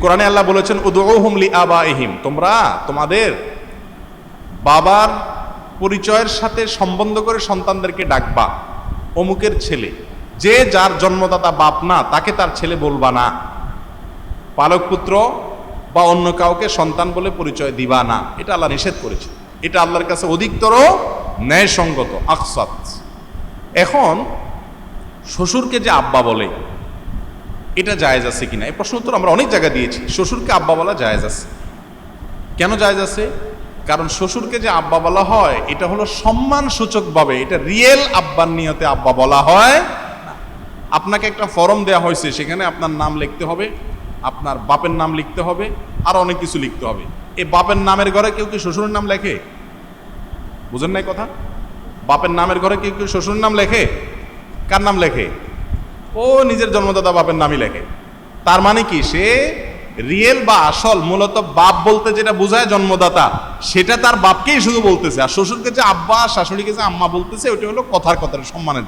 কোরআনে আল্লাহ বলেছেন উদুহুম লি আবা এহিম তোমরা তোমাদের বাবার পরিচয়ের সাথে সম্বন্ধ করে সন্তানদেরকে ডাকবা, অমুকের ছেলে। যে যার জন্মদাতা বাপ না, তাকে তার ছেলে বলবা না। পালক পুত্র বা অন্য কাউকে সন্তান বলে পরিচয় দিবা না। এটা আল্লাহ নিষেধ করেছে এটা আল্লাহর কাছে অধিকতর ন্যায়সঙ্গত, আকসাত। এখন শ্বশুরকে যে আব্বা বলে এটা জায়েজ আছে কিনা? এই প্রশ্ন উত্তর আমরা অনেক জায়গা দিয়েছি। শ্বশুরকে আব্বা বলা জায়েজ আছে। কেন জায়েজ আছে? কারণ শ্বশুরকে যে আব্বা বলা হয়, এটা হলো সম্মান সূচকভাবে এটা রিয়েল আব্বার নিয়তে আব্বা বলা হয়। আপনাকে একটা ফর্ম দেওয়া হয়েছে, সেখানে আপনার নাম লিখতে হবে, আপনার বাপের নাম লিখতে হবে, আর অনেক কিছু লিখতে হবে। এই বাপের নামের ঘরে কেউ কি শ্বশুরের নাম লেখে? বুঝেন নাই কথা? বাপের নামের ঘরে কেউ কেউ শ্বশুরের নাম লেখে? কার নাম লেখে? ও নিজের জন্মদাতা বাপের নামই লেখে। তার মানে কি? সে রিয়েল বা আসল, মূলত বাপ বলতে যেটা বোঝায় জন্মদাতা, সেটা তার বাপকেই শুধু বলতেছে। আর শ্বশুরকে যে আব্বা, শাশুড়িকে যে আম্মা বলতেছে ওটা হলো কথার কথার সম্মানের